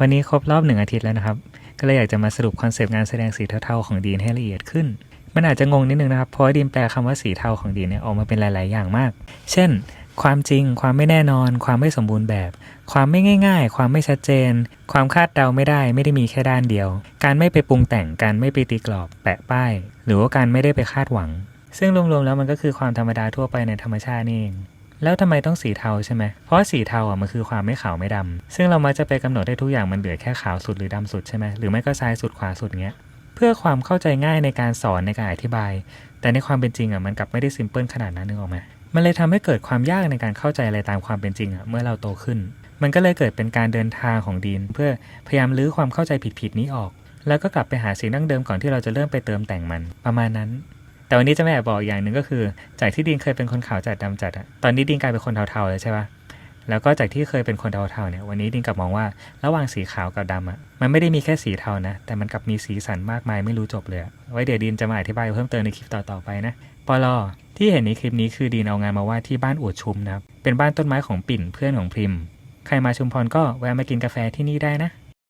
วันนี้ครบรอบหนึ่งอาทิตย์แล้วนะครับ ก็เลยอยากจะมาสรุปคอนเซปต์งานแสดงสีเทาๆของดีนให้ละเอียดขึ้น มันอาจจะงงนิดนึงนะครับ เพราะดีนแปลคำว่าสีเทาของดีนเนี่ยออกมาเป็นหลาย ๆ อย่างมาก เช่น ความจริง ความไม่แน่นอน ความไม่สมบูรณ์แบบ ความไม่ง่าย ๆ ความไม่ชัดเจน ความคาดเดาไม่ได้ ไม่ได้มีแค่ด้านเดียว การไม่ไปปรุงแต่ง การไม่ไปตีกรอบ แปะป้าย หรือว่าการไม่ได้ไปคาดหวัง ซึ่งรวมๆแล้วมันก็คือความธรรมดาทั่วไปในธรรมชาตินี่เอง แล้วทำไมต้องสีเทาใช่ไหม เพราะสีเทาอะมันคือความไม่ขาวไม่ดำซึ่งเรามักจะไปกำหนดได้ทุกอย่างมันเหลือแค่ขาวสุดหรือดำสุดใช่ไหมหรือไม่ก็ซ้ายสุดขวาสุดเงี้ย เพื่อความเข้าใจง่ายในการสอนในการอธิบาย แต่ในความเป็นจริงอะมันกลับไม่ได้ซิมเพิลขนาดนั้นนึกออกไหมมันเลยทำให้เกิดความยากในการเข้าใจอะไรตามความเป็นจริงอะเมื่อเราโตขึ้น มันก็เลยเกิดเป็นการเดินทางของดีน เพื่อพยายามลื้อความเข้าใจผิดๆนี้ออก แล้วก็กลับไปหาสิ่งดั้งเดิมก่อนที่เราจะเริ่มไปเติมแต่งมันประมาณนั้น แต่วันนี้จะไม่บอกอย่างหนึ่งก็คือ จากที่ดีนเคยเป็นคนขาวจัดดำจัดอะตอนนี้ดีนกลายเป็นคนเทาๆเลยใช่ปะแล้วก็จากที่เคยเป็นคนเทาๆเนี่ย วันนี้ดีนกลับมองว่าระหว่างสีขาวกับดำอะมันไม่ได้มีแค่สีเทานะ แต่มันกลับมีสีสันมากมายไม่รู้จบเลย ไว้เดี๋ยวดีนจะมาอธิบายเพิ่มเติมในคลิปต่อๆไปนะปลอที่เห็นในคลิปนี้คือดีนเอางานมาวาดที่บ้านอวดชุมนะครับ เป็นบ้านต้นไม้ของปิ่นเพื่อนของพริม ใครมาชุมพรก็แวะมากินกาแฟที่นี่ได้นะ